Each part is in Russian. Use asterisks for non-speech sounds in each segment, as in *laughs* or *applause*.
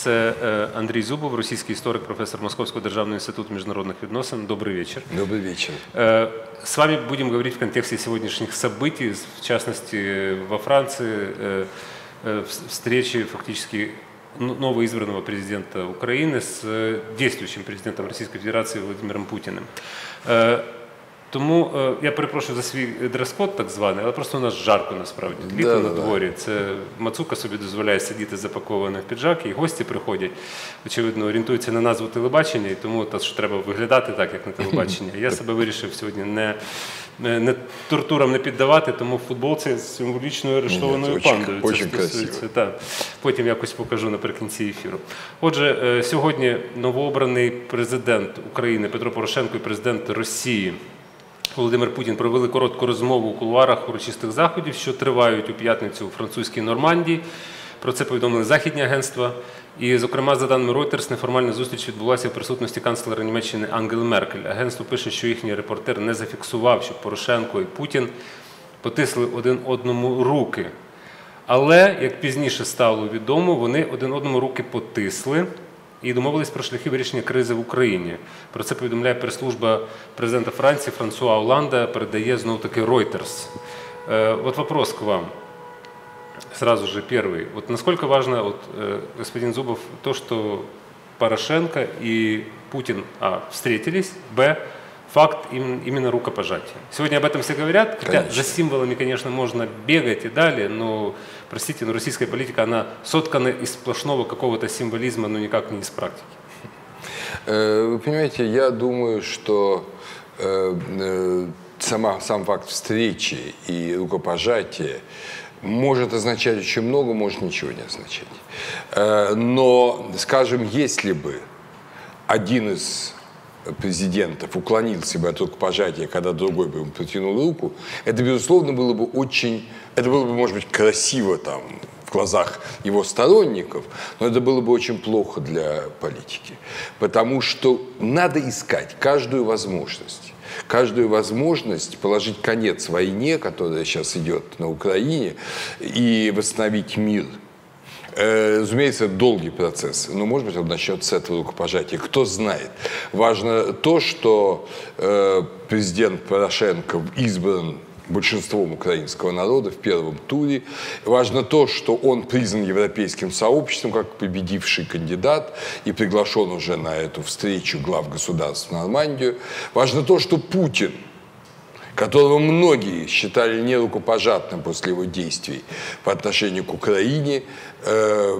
Це е, Андрій Зубов, російський історик, профессор Московского державного института международных відносин. Добрый вечер. Добрый вечер. Э, С вами будем говорить в контексте сегодняшних событий, в частности, во Франции, э, э, в- встречи фактически н- новоизбранного президента Украины с э, действующим президентом Российской Федерации Владимиром Путіним. Тому е, я перепрошую за свій дрес-код так званий, але просто у нас жарко насправді. Літо Да, на да, да. дворі. Це Мацука собі дозволяє сидіти запаковано в піджак, і гості приходять. Очевидно, орієнтуються на назву телебачення, і тому та, що треба виглядати так, як на телебаченні. Я себе вирішив сьогодні не, не, тортурам не піддавати, тому футболці з символічною арештованою пандою. Це стосується, так. Потім якось покажу наприкінці ефіру. Отже, е, сьогодні новообраний президент України Петро Порошенко і президент Росії Володимир Путін провели коротку розмову у кулуарах урочистих заходів, що тривають у п'ятницю у французькій Нормандії. Про це повідомили західні агентства. І, зокрема, за даними Reuters, неформальна зустріч відбулася в присутності канцлера Німеччини Ангели Меркель. Агентство пише, що їхній репортер не зафіксував, що Порошенко і Путін потисли один одному руки. Але, як пізніше стало відомо, вони один одному руки потисли і домовились про шляхи вирішення кризи в Україні. Про це повідомляє прес-служба президента Франції Франсуа Оланда, передає знов таки Reuters. Э, Вот вопрос к вам. Сразу же первый. Вот насколько важно, вот, э, господин Зубов, то, что Порошенко и Путин а, встретились, б, факт им- именно рукопожатия. Сегодня об этом все говорят, хотя Конечно. за символами, конечно, можно бегать и далее, но, простите, но российская политика, она соткана из сплошного какого-то символизма, но никак не из практики. Э, Вы понимаете, я думаю, что э, э, сама, сам факт встречи и рукопожатия может означать очень много, может ничего не означать. Но, скажем, если бы один из президентов уклонился бы от рукопожатия, когда другой бы ему протянул руку, это, безусловно, было бы очень, это было бы, может быть, красиво там в глазах его сторонников, но это было бы очень плохо для политики. Потому что надо искать каждую возможность. Каждую возможность положить конец войне, которая сейчас идет на Украине, и восстановить мир Разумеется, это долгий процесс, но, может быть, он начнется с этого рукопожатия. Кто знает. Важно то, что э, президент Порошенко избран большинством украинского народа в первом туре. Важно то, что он признан европейским сообществом как победивший кандидат и приглашен уже на эту встречу глав государств в Нормандию. Важно то, что Путин которого многие считали нерукопожатным после его действий по отношению к Украине, э,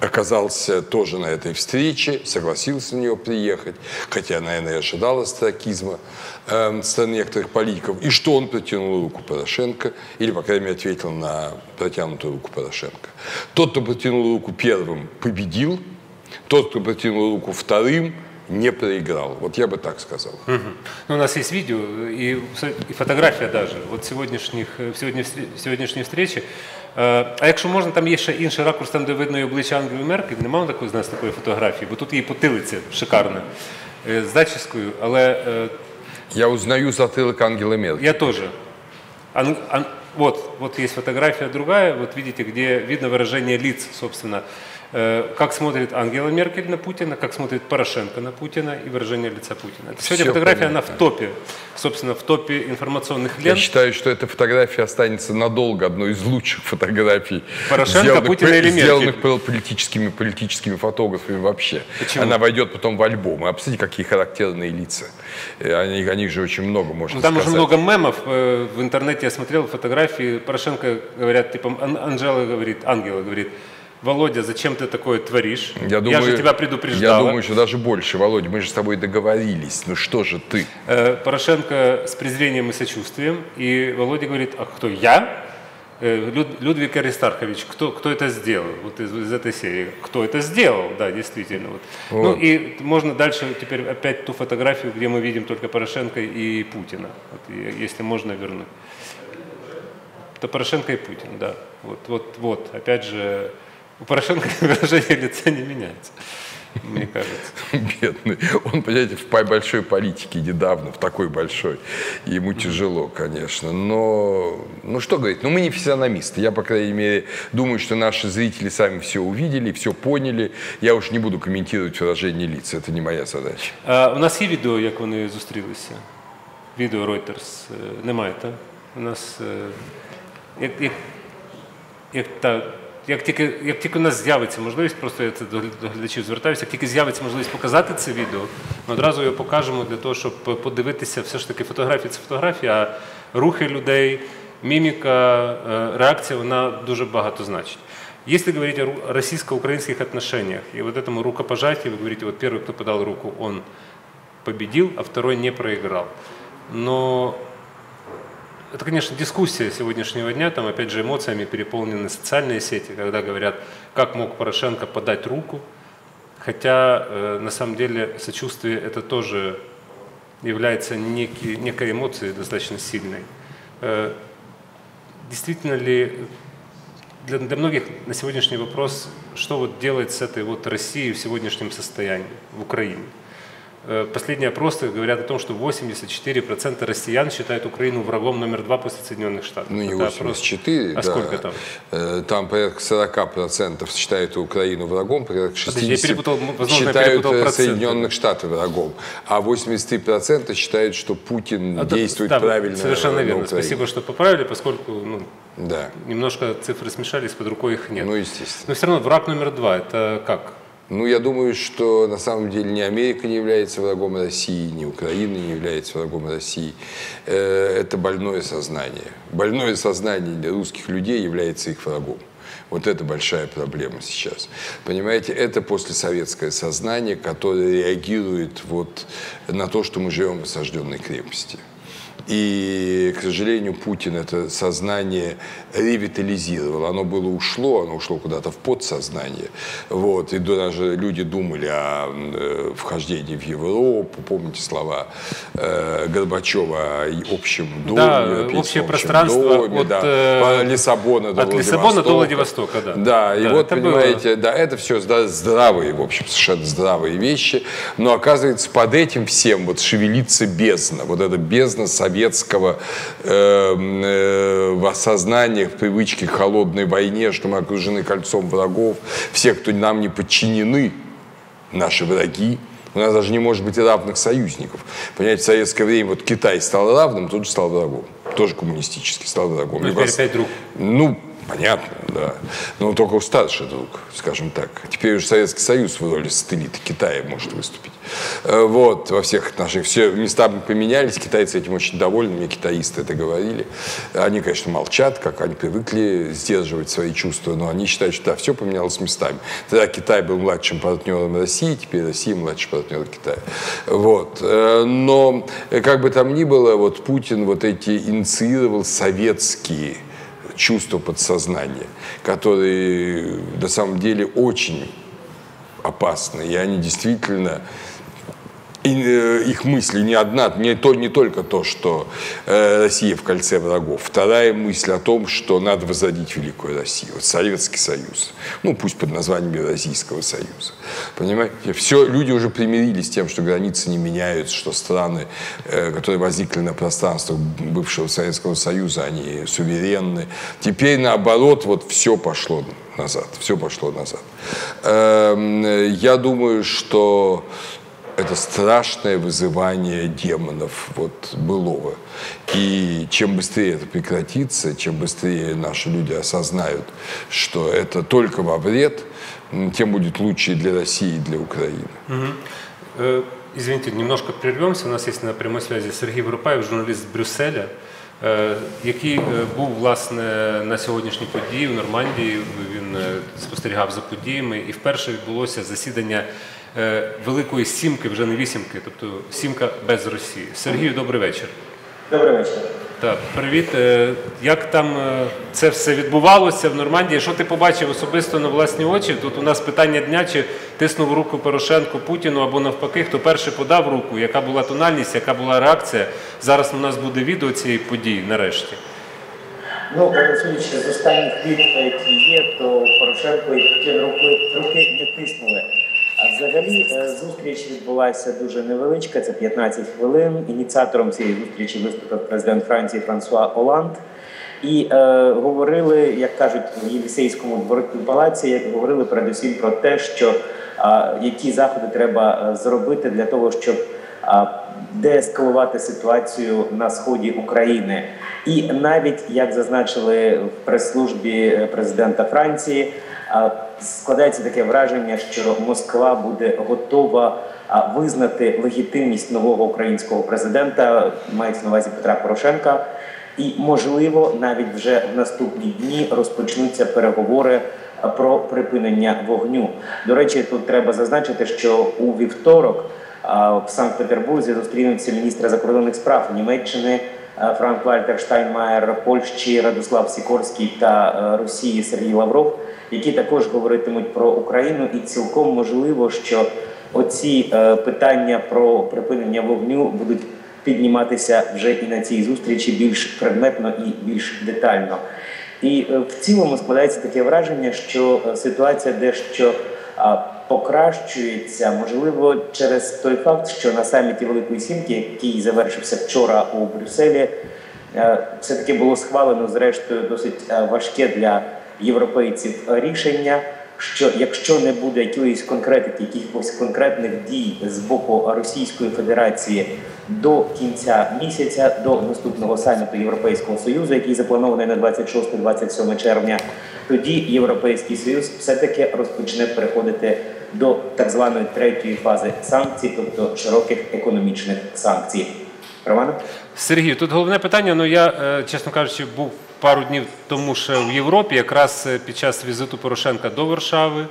оказался тоже на этой встрече, согласился на нее приехать, хотя, наверное, ожидал астракизма э, со стороны некоторых политиков, и что он протянул руку Порошенко, или, по крайней мере, ответил на протянутую руку Порошенко. Тот, кто протянул руку первым, победил, тот, кто протянул руку вторым, не проиграл. Вот я бы так сказал. Ну, у нас есть видео и, и фотография даже от сьогоднішніх, в сьогодні, сьогоднішньої встречі. Е, А якщо можна, там є ще інший ракурс, там де видно і обличчя Ангели Меркель. Немає такої з нас такої фотографії, бо тут її потилиця шикарна е, з зачіскою, але е, Я узнаю затылок Ангелы Меркель. я тоже. Ан- ан- вот, вот есть фотография другая, вот видите, где видно выражение лиц, собственно. Э, Как смотрит Ангела Меркель на Путина, как смотрит Порошенко на Путина и выражение лица Путина. Это Сегодня Всё фотография, она понятно. в топе, собственно, в топе информационных Я лент. считаю, что эта фотография останется надолго одной из лучших фотографий, Порошенко, Путина пол- или Меркель? сделанных пол- политическими, политическими фотографами вообще. Почему? Она войдет потом в альбом. А посмотрите, какие характерные лица. Э, Они, о них же очень много можно Там сказать. уже много мемов. э, В интернете я смотрел фотографии. Порошенко говорят, типа, Ан- Анжела говорит, Ангела говорит, Володя, зачем ты такое творишь? Я, думаю, же тебя предупреждала. Я думаю, что даже больше. Володя, мы же с тобой договорились. Ну что же ты? Э, Порошенко с презрением и сочувствием. И Володя говорит, а кто, я? Э, Люд- Людвиг Аристархович, кто, кто это сделал? Вот из, из этой серии. Кто это сделал? Да, действительно. Вот. Ну Вот. и можно дальше теперь опять ту фотографию, где мы видим только Порошенко и Путина. Вот, если можно вернуть. Это Порошенко и Путин, да. Вот, вот, вот. Опять же, у Порошенко *laughs* выражение лица не меняется. мне кажется. Бедный. Он, понимаете, в по- большой политике недавно, в такой большой. И Ему тяжело, конечно. Но, ну что говорить, ну мы не физиономисты. Я, по крайней мере, думаю, что наши зрители сами все увидели, все поняли. Я уж не буду комментировать выражение лиц. Это не моя задача. А, у нас є відео, як вони зустрілися? Відео Reuters е, немає, так? У нас е, як, як, як, та, як, тільки, як тільки у нас з'явиться можливість, просто я це до гля- до глядачів звертаюся, як тільки з'явиться можливість показати це відео, ми одразу його покажемо для того, щоб подивитися все ж таки фотографії це фотографії, а рухи людей, міміка, е, реакція, вона дуже багато значить. Если говорить о ру- российско-украинских отношениях и вот этому рукопожатию, вы говорите, вот первый, кто подал руку, он победил, а второй не проиграл. Но это, конечно, дискуссия сегодняшнего дня, там, опять же, эмоциями переполнены социальные сети, когда говорят, как мог Порошенко подать руку, хотя э, на самом деле сочувствие это тоже является некий, некой эмоцией достаточно сильной. Э, действительно ли для, для многих на сегодняшний вопрос, что вот делать с этой вот Россией в сегодняшнем состоянии в Украине? Э, Последние опросы говорят о том, что 84% россиян считают Украину врагом номер два после Соединенных Штатов. Ну, не Это опрос- 84, А да. сколько там? Э, Там порядка 40% считают Украину врагом, порядка 60% Подожди, я перепутал, возможно, я считают перепутал э, проценты. Соединенных Штатов врагом, а 83% считают, что Путин А, действует да, правильно Совершенно верно. Украине. Спасибо, что поправили, поскольку ну, Да, немножко цифры смешались, под рукой их нет. ну естественно. Но все равно враг номер два, это как? Ну, я думаю, что на самом деле ни Америка не является врагом России, ни Украина не является врагом России. Э, Это больное сознание. Больное сознание для русских людей является их врагом. Вот это большая проблема сейчас. Понимаете, это послесоветское сознание, которое реагирует вот на то, что мы живем в осажденной крепости. И, к сожалению, Путин это сознание ревитализировал. Оно было ушло, оно ушло куда-то в подсознание. Вот. И даже люди думали о э, вхождении в Европу. Помните слова э, Горбачева о общем доме? Да, общее пространство доме, от, да. э, Лиссабона до от Лиссабона до Владивостока, да. Да, и Да, вот, это было. понимаете, да, это все здравые, в общем, совершенно здравые вещи. Но оказывается, под этим всем вот шевелится бездна. Вот эта бездна советского э, э, в в привычке к холодной войне, что мы окружены кольцом врагов. Все, кто нам не подчинены, наши враги. У нас даже не может быть равных союзников. Понимаете, в советское время вот Китай стал равным, тут же стал врагом. Тоже коммунистический стал врагом. Ну, Либо теперь с- опять друг. ну, понятно, да. Но только старший друг, скажем так. Теперь уже Советский Союз в роли сателлита Китая может выступить. Э, Вот, во всех отношениях. Все места поменялись, китайцы этим очень довольны, мне китаисты это говорили. Они, конечно, молчат, как они привыкли сдерживать свои чувства, но они считают, что да, все поменялось местами. Тогда Китай был младшим партнером России, теперь Россия младший партнер Китая. Вот. Э, Но, э, как бы там ни было, вот Путин вот эти инициировал советские чувства подсознания, которые на самом деле очень опасны. И они действительно э, их мысли не одна, не, то, не только то, что э, Россия в кольце врагов. Вторая мысль о том, что надо возродить Великую Россию. Советский Союз. Ну, пусть под названием Евразийского Союза. Понимаете? Все, люди уже примирились с тем, что границы не меняются, что страны, э, которые возникли на пространствах бывшего Советского Союза, они суверенны. Теперь, наоборот, вот все пошло назад. Все пошло назад. Эм, Я думаю, что это страшное вызывание демонов вот былого. И чем быстрее это прекратится, чем быстрее наши люди осознают, что это только во вред, м, тем будет лучше и для России, и для Украины. Э, Извините, немножко прервемся. У нас є на прямій связі Сергій Воропаєв, журналіст з Брюсселя, е, який е, був власне на сьогоднішній події в Нормандії. Він е, спостерігав за подіями, і вперше відбулося засідання е, Великої сімки, вже не вісімки, тобто сімка без Росії. Сергію, добрий вечір. Добрий вечір. Так, привіт. Е, Як там е, це все відбувалося в Нормандії? Що ти побачив особисто на власні очі? Тут у нас питання дня, чи тиснув руку Порошенко Путіну або навпаки, хто перший подав руку, яка була тональність, яка була реакція. Зараз у нас буде відео цієї події нарешті. Ну, судячи з останніх відповідей, які є, то Порошенко і Путін руки, руки не тиснули. А взагалі е, зустріч відбулася дуже невеличка, це 15 хвилин. Ініціатором цієї зустрічі виступив президент Франції Франсуа Оланд. І е, говорили, як кажуть, в Єлісейському дворі палаці, як говорили передусім про те, що е, які заходи треба е, зробити для того, щоб е, деескалувати ситуацію на сході України. І навіть як зазначили в прес-службі е, президента Франції, складається таке враження, що Москва буде готова визнати легітимність нового українського президента, мається на увазі Петра Порошенка. І можливо, навіть вже в наступні дні розпочнуться переговори про припинення вогню. До речі, тут треба зазначити, що у вівторок в Санкт-Петербурзі зустрінуться міністри закордонних справ Німеччини. А, Франк Вальтер Штайнмаєр, Польщі Радослав Сікорський та е, Росії Сергій Лавров, які також говоритимуть про Україну, і цілком можливо, що оці е, питання про припинення вогню будуть підніматися вже і на цій зустрічі більш предметно і більш детально. І е, в цілому складається таке враження, що е, ситуація дещо покращується, можливо, через той факт, що на саміті Великої Сімки, який завершився вчора у Брюсселі, е, все-таки було схвалено зрештою досить е, важке для європейців рішення. Що якщо не буде якоїсь конкретики, якихось конкретних дій з боку Російської Федерації до кінця місяця, до наступного саміту Європейського Союзу, який запланований на 26-27 червня, тоді Європейський Союз все-таки розпочне переходити до так званої третьої фази санкцій, тобто широких економічних санкцій. Романе? Сергію, тут головне питання. Ну я, е, чесно кажучи, був пару днів тому ще в Європі, якраз е, під час візиту Порошенка до Варшави.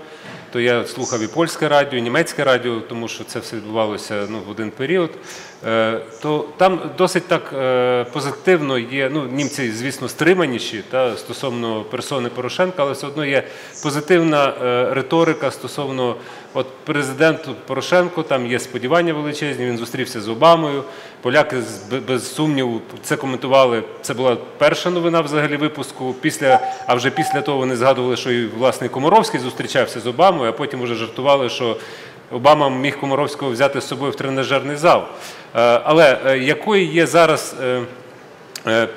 То я слухав і польське радіо, і німецьке радіо, тому що це все відбувалося ну, в один період. Е, то там досить так е, позитивно є. Ну, німці, звісно, стриманіші та, стосовно персони Порошенка, але все одно є позитивна е, риторика стосовно от президенту Порошенко. Там є сподівання величезні. Він зустрівся з Обамою. Поляки без сумніву це коментували. Це була перша новина взагалі випуску. Після, а вже після того вони згадували, що і власне Комаровський зустрічався з Обамою, а потім вже жартували, що Обама міг Комаровського взяти з собою в тренажерний зал. Е, Але е, якою є зараз. е,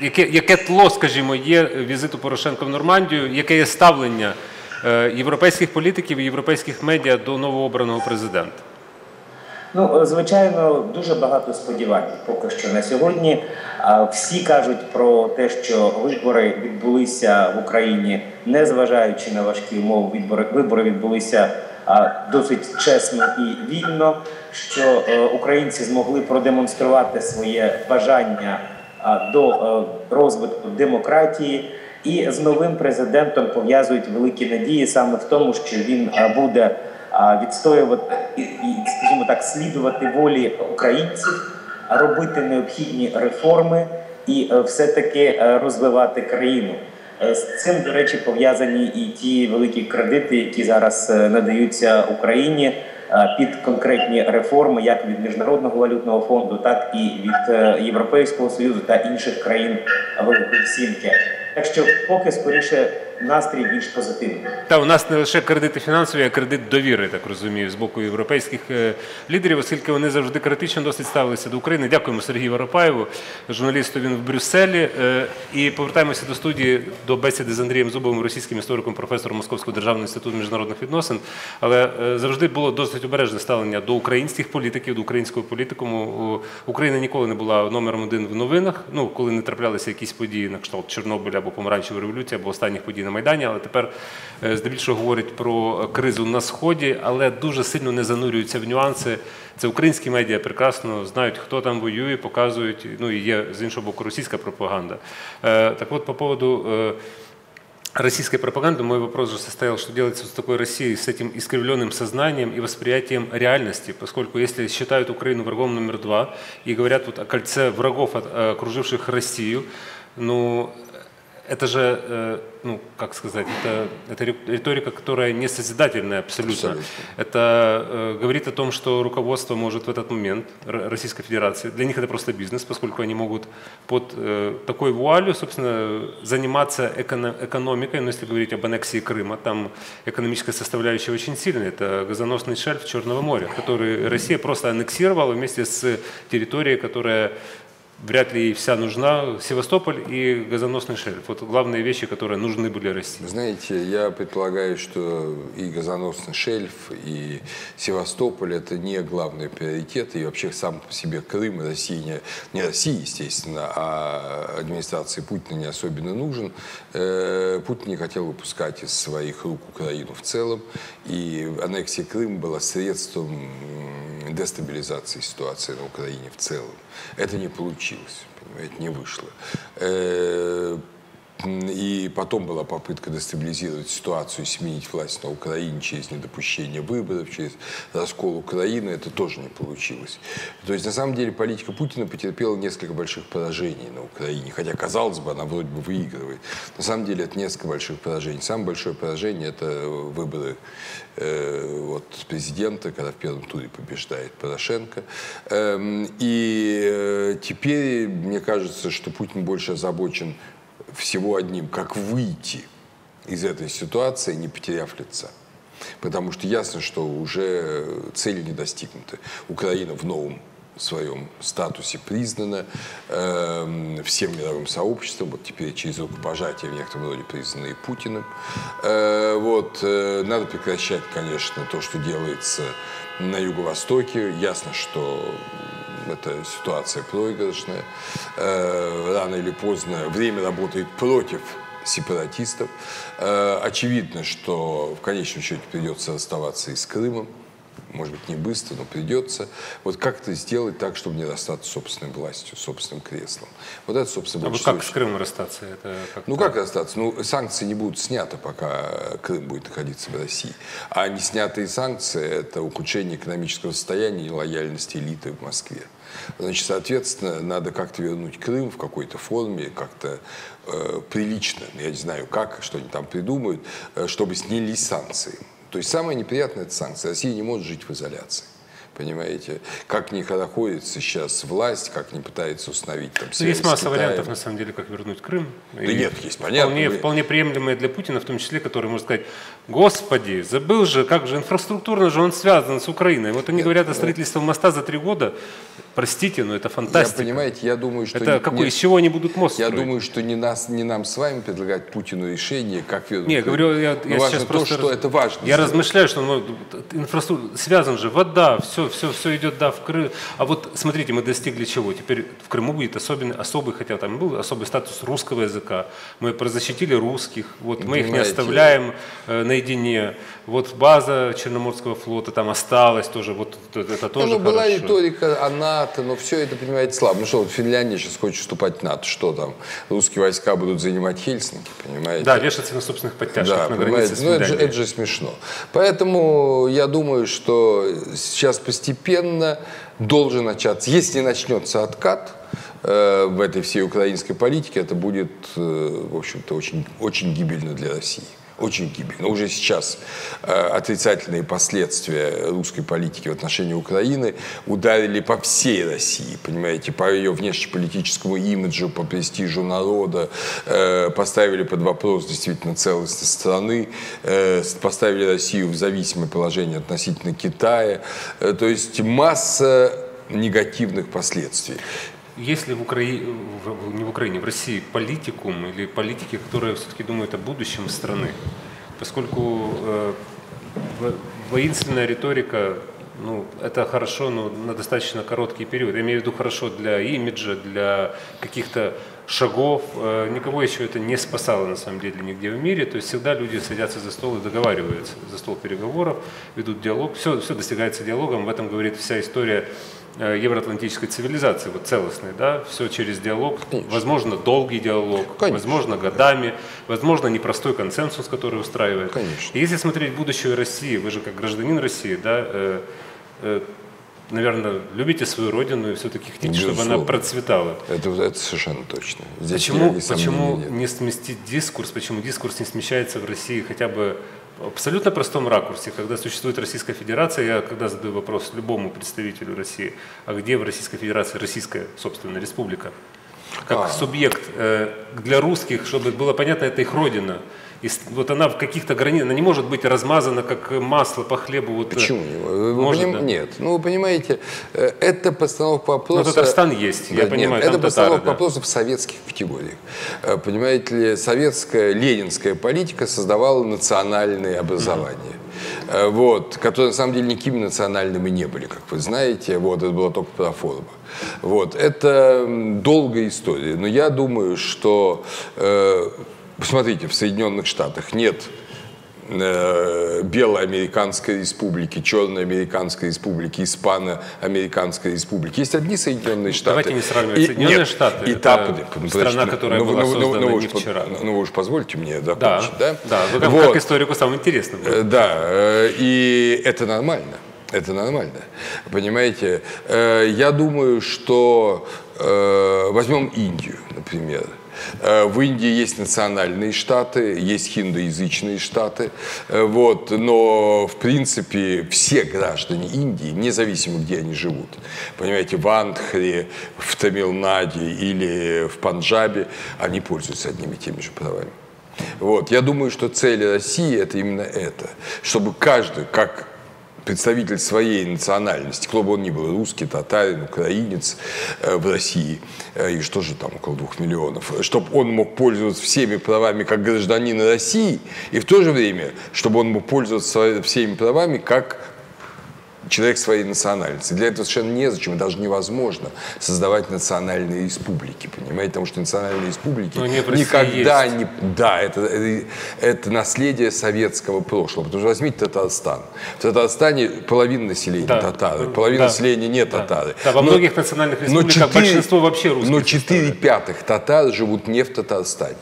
Яке, яке тло, скажімо, є візиту Порошенка в Нормандію, яке є ставлення європейських політиків і європейських медіа до новообраного президента? Ну, звичайно, дуже багато сподівань поки що на сьогодні. Всі кажуть про те, що вибори відбулися в Україні, незважаючи на важкі умови, вибори, вибори відбулися досить чесно і вільно. Що е, українці змогли продемонструвати своє бажання до е, розвитку демократії. І з новим президентом пов'язують великі надії саме в тому, що він буде відстоювати і, скажімо так, слідувати волі українців, робити необхідні реформи і е, все-таки е, розвивати країну. Е, З цим, до речі, пов'язані і ті великі кредити, які зараз е, надаються Україні е, під конкретні реформи, як від міжнародного валютного фонду, так і від Європейського союзу та інших країн Великої Сімки. Так що, поки скоріше настрій більш позитивний. Та у нас не лише кредити фінансові, а кредит довіри, так розумію, з боку європейських е, лідерів, оскільки вони завжди критично досить ставилися до України. Дякуємо Сергію Воропаєву, журналісту. Він в Брюсселі. Е, І повертаємося до студії до бесіди з Андрієм Зубовим, російським істориком, професором Московського державного інституту міжнародних відносин. Але е, завжди було досить обережне ставлення до українських політиків, до українського політикуму. Україна ніколи не була номером один в новинах. Ну коли не траплялися якісь події на кшталт Чорнобиля або помаранчевої революції, або останніх подій на Майдані. Але тепер е, здебільшого говорять про кризу на сході, але дуже сильно не занурюються в нюанси. Це українські медіа прекрасно знають, хто там воює, показують. Ну і є з іншого боку російська пропаганда. Е, Так от по поводу. е, российской пропаганды, мой вопрос же состоял, что делается с такой Россией, с этим искривленным сознанием и восприятием реальности, поскольку если считают Украину врагом номер два и говорят вот о кольце врагов, от- окруживших Россию, ну, это же, э, ну, как сказать, это, это риторика, которая не созидательная абсолютно. Абсолютно. Это э, говорит о том, что руководство может в этот момент Российской Федерации, для них это просто бизнес, поскольку они могут под э, такой вуалью, собственно, заниматься эконо- экономикой, но если говорить об аннексии Крыма, там экономическая составляющая очень сильная, это газоносный шельф Черного моря, который Россия просто аннексировала вместе с территорией, которая вряд ли ей вся нужна, Севастополь и газоносный шельф. Вот главные вещи, которые нужны были России. Знаете, я предполагаю, что и газоносный шельф, и Севастополь – это не главный приоритет, и вообще сам по себе Крым России, не, не России, естественно, а администрации Путина не особенно нужен. Э, Путин не хотел выпускать из своих рук Украину в целом, и аннексия Крыма была средством дестабилизации ситуации на Украине в целом. Это не получилось, понимаете, не вышло. И потом была попытка дестабилизировать ситуацию, сменить власть на Украине через недопущение выборов, через раскол Украины. Это тоже не получилось. То есть, на самом деле, политика Путина потерпела несколько больших поражений на Украине. Хотя, казалось бы, она вроде бы выигрывает. На самом деле, это несколько больших поражений. Самое большое поражение – это выборы э, вот, президента, когда в первом туре побеждает Порошенко. Эм, и э, теперь, мне кажется, что Путин больше озабочен всего одним, как выйти из этой ситуации, не потеряв лица. Потому что ясно, что уже цели не достигнуты. Украина в новом своем статусе признана э, всем мировым сообществом, вот теперь через рукопожатие в некотором роде признана и Путиным. Э, вот, э, надо прекращать, конечно, то, что делается на Юго-Востоке. Ясно, что это ситуация проигрышная. Э, Рано или поздно время работает против сепаратистов. Э, Очевидно, что в конечном счете придется расставаться и с Крымом. Может быть, не быстро, но придется. Вот как это сделать так, чтобы не расстаться собственной властью, собственным креслом? Вот это, собственно, А вот как с Крымом расстаться? Это как-то- ну как расстаться? Ну санкции не будут сняты, пока Крым будет находиться в России. А не снятые санкции – это ухудшение экономического состояния и лояльности элиты в Москве. Значит, соответственно, надо как-то вернуть Крым в какой-то форме, как-то э, прилично, я не знаю как, что они там придумают, э, чтобы снялись санкции. То есть самое неприятное – это санкции. Россия не может жить в изоляции. Понимаете, как не находится сейчас власть, как не пытается установить там Ну, связь есть масса вариантов, на самом деле, как вернуть Крым. Да нет, есть, понятно. Вполне, вполне приемлемые для Путина, в том числе, который может сказать, господи, забыл же, как же инфраструктурно же он связан с Украиной. Вот они говорят о строительстве моста за три года. Простите, но это Я, фантастика. понимаете, я думаю, что... это не- какой, не- из чего они будут мост Я строить? думаю, что не, нас, не нам с вами предлагать Путину решение, как вернуть Не, Крым. говорю, я, Но я важно сейчас то, просто... что это важно. Я сделать. размышляю, что ну, инфраструктура связан же, вода, все, все, все идет, да, в Крым. А вот смотрите, мы достигли чего? Теперь в Крыму будет особенный, особый, хотя там был особый статус русского языка. Мы защитили русских, вот мы их не оставляем э, наедине. Вот база Черноморского флота там осталась тоже, вот это, это Не, тоже ну, была хорошо. риторика о НАТО, но все это, понимаете, слабо. Ну что, вот Финляндия сейчас хочет вступать в НАТО. Что там? Русские войска будут занимать Хельсинки, понимаете? Да, вешаться на собственных подтяжках Да, на границе с ну это же, это же смешно. Поэтому я думаю, что сейчас постепенно должен начаться, если начнется откат э, в этой всей украинской политике, это будет, э, в общем-то, очень, очень гибельно для России. Очень гибельно. Уже сейчас э, отрицательные последствия русской политики в отношении Украины ударили по всей России, понимаете, по ее внешнеполитическому имиджу, по престижу народа, э, поставили под вопрос действительно целостность страны, э, поставили Россию в зависимое положение относительно Китая. То есть масса негативных последствий. Есть ли в Украине, не в Украине, в России политикум или политики, которые все-таки думают о будущем страны? Поскольку э, во- воинственная риторика, ну, это хорошо, но на достаточно короткий период. Я имею в виду хорошо для имиджа, для каких-то шагов. Э, Никого еще это не спасало, на самом деле, нигде в мире. То есть всегда люди садятся за стол и договариваются, за стол переговоров, ведут диалог. Все, все достигается диалогом. В этом говорит вся история евроатлантической цивилизации, вот целостной, да, все через диалог, возможно, долгий диалог, Конечно. возможно, годами, возможно, непростой консенсус, который устраивает. Конечно. И если смотреть будущее России, вы же как гражданин России, да, э, э, наверное, любите свою родину и все-таки хотите, чтобы она Безусловно. процветала. Это, это совершенно точно. Здесь Почему, почему нет. не сместить дискурс, почему дискурс не смещается в России хотя бы абсолютно простом ракурсе, когда существует Российская Федерация, я когда задаю вопрос любому представителю России, а где в Российской Федерации Российская, собственно, республика? Как А. субъект э, для русских, чтобы было понятно, это их родина. И вот она в каких-то границах, она не может быть размазана, как масло по хлебу. Вот, э, Почему? Вы Может, поним- да. Нет. Ну, вы понимаете, э, это постановка вопроса... Ну, Татарстан есть, я Да, понимаю, нет, там это постановка татары, да. вопроса в советских категориях. Э, Понимаете ли, советская, ленинская политика создавала национальные образования. Э, Вот, которые на самом деле никакими национальными не были, как вы знаете. Вот, это была только проформа. Вот, это долгая история. Но я думаю, что, э, посмотрите, в Соединенных Штатах нет э, Белоамериканской республики, Черной американской республики, Испано-американской республики. Есть одни Соединенные Штаты. Давайте не сравнивать. И- Соединенные нет, Штаты И там, страна, которая вы- была вы- создана вы не уж по- вчера. Ну, вы уж позвольте мне Да, закончить, да? да, вы как, Вот. как историку самое интересное. Э, Да, э, и это нормально. Это нормально. Понимаете, я думаю, что возьмем Индию, например. Э, В Индии есть национальные штаты, есть хиндуязычные штаты, Э, вот, но в принципе все граждане Индии, независимо где они живут, понимаете, в Андхре, в Тамилнаде или в Панджабе, они пользуются одними и теми же правами. Вот. Я думаю, что цель России – это именно это. Чтобы каждый, как представитель своей национальности, кто бы он ни был, русский, татарин, украинец э, в России, э, и что же там, около двух миллионов, чтобы он мог пользоваться всеми правами как гражданин России, и в то же время, чтобы он мог пользоваться всеми правами как человек своей национальности. Для этого совершенно незачем и даже невозможно создавать национальные республики, понимаете? Потому что национальные республики Но России никогда есть. не... Да, это, это, это наследие советского прошлого. Потому что возьмите Татарстан. В Татарстане половина населения Да. татары, половина Да. населения не Да. татары. Да, во Но- многих национальных но республиках четыре- большинство вообще русских Но 4 составляет. пятых татар живут не в Татарстане.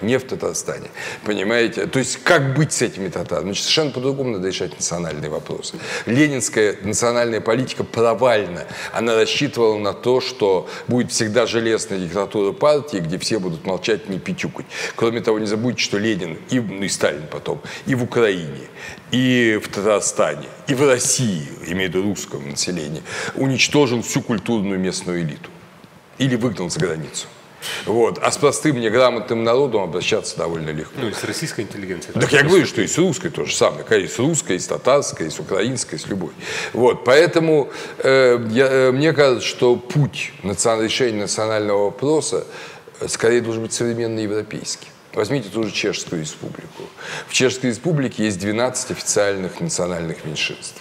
Не в Татарстане. Понимаете? То есть как быть с этими татарами? Значит, совершенно по-другому надо решать национальные вопросы. Ленинская национальная политика провальна. Она рассчитывала на то, что будет всегда железная диктатура партии, где все будут молчать, не пятюкать. Кроме того, не забудьте, что Ленин и, ну, и Сталин потом, и в Украине, и в Татарстане, и в России, имею в виду русском населении, уничтожил всю культурную местную элиту. Или выгнал за границу. Вот. А с простым неграмотным народом обращаться довольно легко. Ну, и с российской интеллигенцией. Так я говорю, что и с русской то же самое. И с русской, и с татарской, и с украинской, и с любой. Вот, поэтому э, я, э, мне кажется, что путь национ- решения национального вопроса э, скорее должен быть современно европейский. Возьмите ту же Чешскую республику. В Чешской республике есть 12 официальных национальных меньшинств.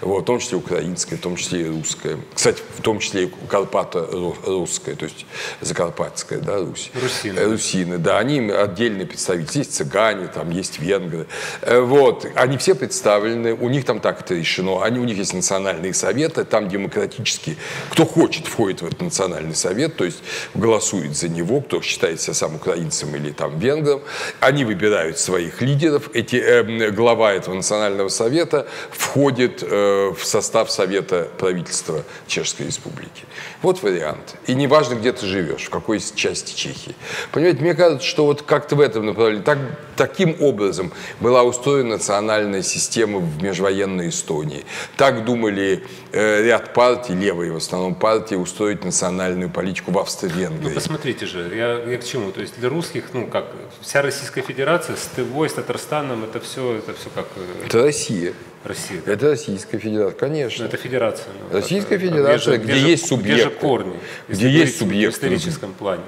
Вот, в том числе украинская, в том числе и русская. Кстати, в том числе и карпато-русская, то есть закарпатская, да, Русь. Русины. Э, русины, да, они отдельные представители. Есть цыгане, там есть венгры. Э, Вот, они все представлены, у них там так это решено. Они, у них есть национальные советы, там демократически, кто хочет, входит в этот национальный совет, то есть голосует за него, кто считает себя сам украинцем или там венгром. Они выбирают своих лидеров. Эти, э, глава этого национального совета входит э, в состав совета правительства Чешской Республики. Вот вариант. И неважно, где ты живешь, в какой части Чехии. Понимаете, мне кажется, что вот как-то в этом направлении, так, таким образом была устроена национальная система в межвоенной Эстонии. Так думали э, ряд партий, левые в основном партии, устроить национальную политику в Ну, Австро-Венгрии. посмотрите же, я, я к чему? То есть для русских, ну, как, вся Российская Федерация с Тывой, с Татарстаном, это все, это все как э, Это Россия. Россия. да? Это Российская Федерация, Ну, конечно. это федерация. ну, Российская как, э, Федерация, же- где же- есть Где же субъекты. корни? Где есть субъекты. В историческом плане.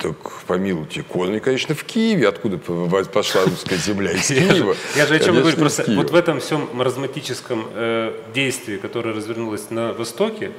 Так, помилуйте, корни, конечно, в Киеве. Откуда пошла русская земля? Из *laughs* Киева. Я же о чем говорю, просто вот в этом всем маразматическом э, действии, которое развернулось на Востоке,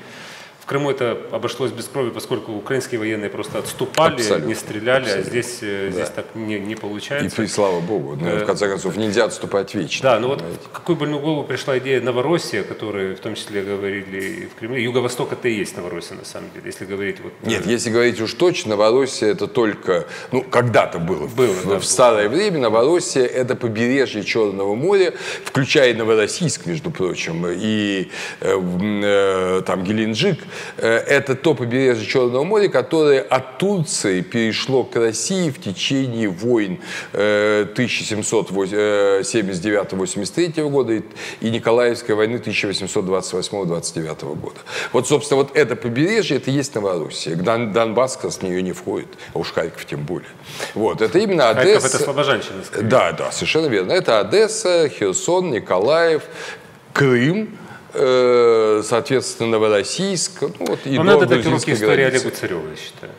Крыму это обошлось без крови, поскольку украинские военные просто отступали, Абсолютно. не стреляли, а Абсолютно. здесь, э, здесь так не, не получается. и слава богу, ну, в конце концов, нельзя отступать вечно. Да, ну вот понимаете? в какую больную голову пришла идея Новороссия, о которой в том числе говорили и в Кремле. Юго-Восток это и есть Новороссия на самом деле, если говорить вот... э, Нет, если говорить уж точно, Новороссия это только, ну, когда-то было. Было, в, да, в старое время Новороссия это побережье Черного моря, включая Новороссийск, между прочим, и э, э, там Геленджик. Э, это то побережье Черного моря, которое от Турции перешло к России в течение войн э, 1779-83 года и, Николаевской войны 1828-29 года. Вот, собственно, вот это побережье, это и есть Новороссия. Дон, Донбасс как в нее не входит, а уж Харьков тем более. Вот, это именно Харьков Одесса. это слабожанщина, скорее. Да, да, совершенно верно. Это Одесса, Херсон, Николаев, Крым, э, соответственно, Новороссийск. Ну, вот, и Но до уроки грузинской истории границы. Олегу Цареву, я считаю.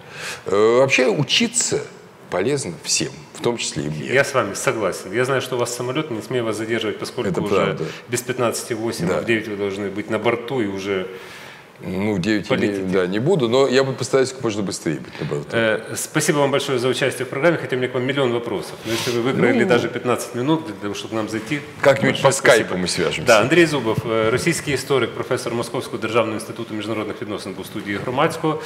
Э, Вообще учиться полезно всем, в том числе и мне. Я с вами согласен. Я знаю, что у вас самолет, не смею вас задерживать, поскольку Это уже правда. без 15.08, Да. в 9 вы должны быть на борту и уже... Ну, 9 Полетите. да, не буду, но я буду постараюсь как можно быстрее быть на борту. Э, спасибо вам большое за участие в программе, хотя у меня к вам миллион вопросов. Но если вы выиграли даже 15 минут для того, чтобы к нам зайти... Ну, Как-нибудь большое по скайпу спасибо. мы свяжемся. Да, Андрій Зубов, е, російський історик, професор Московського державного інституту міжнародних відносин був в студії громадського.